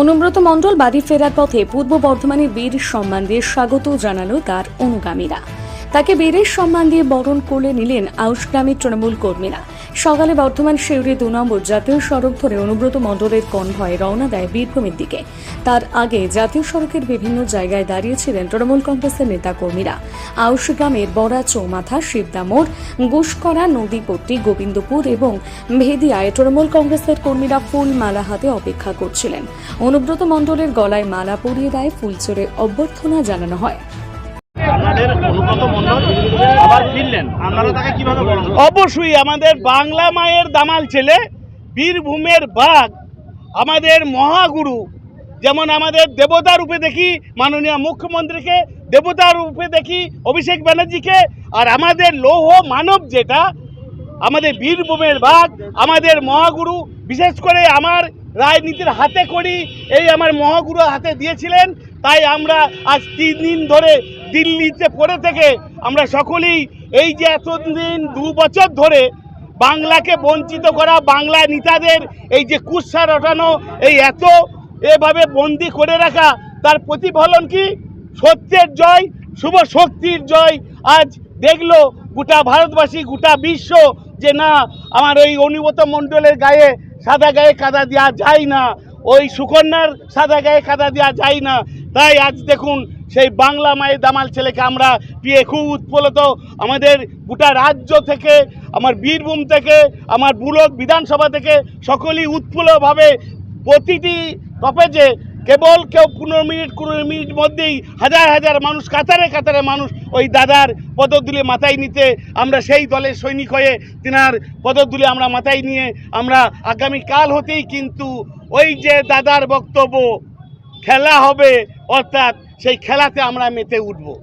অনুব্রত মণ্ডল বাড়ি ফেরার পথে পূর্ব বর্ধমানের বীর সম্মান দিয়ে স্বাগত জানালো তার অনুগামীরা। তাকে বীরের সম্মান দিয়ে বরণ করে নিলেন আউশ গ্রামের তৃণমূল কর্মীরা। সকালে বর্ধমান শিউরি দু নম্বর জাতীয় সড়ক ধরে অনুব্রত মণ্ডলের কনভয় রওনা দেয় বীরভূমের দিকে। তার আগে জাতীয় সড়কের বিভিন্ন জায়গায় দাঁড়িয়েছিলেন তৃণমূল কংগ্রেসের নেতাকর্মীরা। আউশ গ্রামের বড়া চৌমাথা শিবদামোড় গুসকরা, নদীপট্টি, গোবিন্দপুর এবং ভেদিয়ায় তৃণমূল কংগ্রেসের কর্মীরা ফুল মালা হাতে অপেক্ষা করছিলেন। অনুব্রত মণ্ডলের গলায় মালা পরিয়ে দেয় ফুলচোরে অভ্যর্থনা জানানো হয়। ফিরলেন। আপনারা তাকে কীভাবে অবশ্যই আমাদের বাংলা মায়ের দামাল ছেলে, বীরভূমের বাঘ, আমাদের মহাগুরু, যেমন আমাদের দেবতা রূপে দেখি মাননীয় মুখ্যমন্ত্রীকে, দেবতা রূপে দেখি অভিষেক ব্যানার্জিকে, আর আমাদের লৌহ মানব যেটা, আমাদের বীরভূমের বাঘ, আমাদের মহাগুরু, বিশেষ করে আমার রাজনীতির হাতে করি এই আমার মহাগুরু হাতে দিয়েছিলেন, তাই আমরা আজ তিন দিন ধরে দিল্লিতে পড়ে থেকে আমরা সকলেই এই যে এতদিন দু বছর ধরে বাংলাকে বঞ্চিত করা, বাংলা নেতাদের এই যে কুৎসা রটানো, এই এত এভাবে বন্দি করে রাখা, তার প্রতিফলন কি? সত্যের জয়, শুভ শক্তির জয়। আজ দেখল গোটা ভারতবাসী, গোটা বিশ্ব যে না, আমার ওই অনুগত মণ্ডলের গায়ে সাদা গায়ে কাদা দেওয়া যায় না, ওই সুকন্যার সাদা গায়ে কাদা দেওয়া যায় না। তাই আজ দেখুন সেই বাংলা মায়ের দামাল ছেলেকে আমরা পেয়ে খুব উৎফুল্লিত। আমাদের গোটা রাজ্য থেকে, আমার বীরভূম থেকে, আমার বুলক বিধানসভা থেকে সকলেই উৎফুল্লভাবে প্রতিটি টপেজে কেবল কেউ পনেরো মিনিট, কুড়ি মিনিট মধ্যেই হাজার হাজার মানুষ, কাতারে কাতারে মানুষ ওই দাদার পদতুলে মাথায় নিতে আমরা সেই দলের সৈনিক হয়ে তিনার পদতুলে আমরা মাথায় নিয়ে আমরা আগামী কাল হতেই কিন্তু ওই যে দাদার বক্তব্য, খেলা হবে। অর্থাৎ সেই খেলাতে আমরা মেতে উঠবো।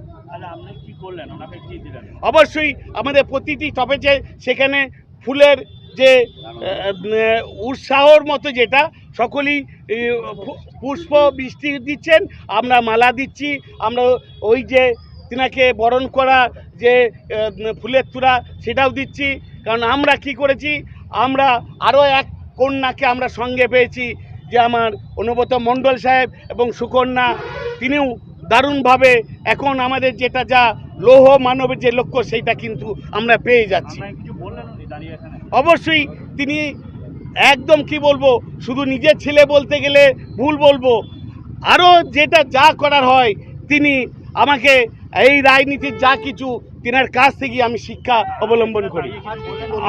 অবশ্যই আমাদের প্রতিটি টপেজে সেখানে ফুলের যে উৎসাহর মতো যেটা সকলেই পুষ্প বৃষ্টি দিচ্ছেন আমরা মালা দিচ্ছি আমরা ওই যে তিনাকে বরণ করা যে ফুলের তুরা সেটাও দিচ্ছি। কারণ আমরা কি করেছি আমরা আরও এক কন্যাকে আমরা সঙ্গে পেয়েছি যে আমার অনুব্রত মণ্ডল সাহেব এবং সুকন্যা তিনিও দারুণভাবে এখন আমাদের যেটা যা লৌহ মানবের যে লক্ষ্য সেইটা কিন্তু আমরা পেয়ে যাচ্ছি। অবশ্যই তিনি একদম কি বলব শুধু নিজের ছেলে বলতে গেলে ভুল বলব আরও যেটা যা করার হয় তিনি আমাকে এই রাজনীতির যা কিছু তিনার কাছ থেকে আমি শিক্ষা অবলম্বন করি।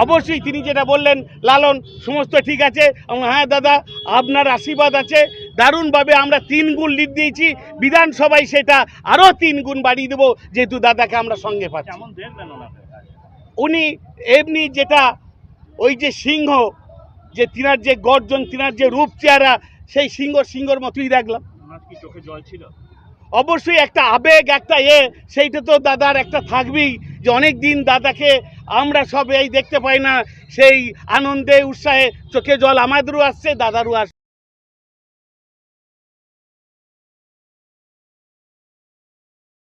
অবশ্যই তিনি যেটা বললেন লালন সমস্ত ঠিক আছে। এবং হ্যাঁ দাদা আপনার আশীর্বাদ আছে। দারুণভাবে আমরা তিন গুণ লিড দিয়েছি। বিধানসভায় সেটা আরও তিন গুণ বাড়িয়ে দেবো যেহেতু দাদাকে আমরা সঙ্গে পাচ্ছি। উনি এমনি যেটা ওই যে সিংহ যে তিনার যে গর্জন তিনার যে রূপ চেহারা সেই সিংহ সিংহর মতোই দেখলাম। চোখে জল ছিল? অবশ্যই একটা আবেগ, একটা এ সেইটা তো দাদার একটা থাকবেই যে অনেক দিন দাদাকে আমরা সব এই দেখতে পাই না, সেই আনন্দে, উৎসাহে চোখে জল আমাদেরও আসছে, দাদারও আসছে।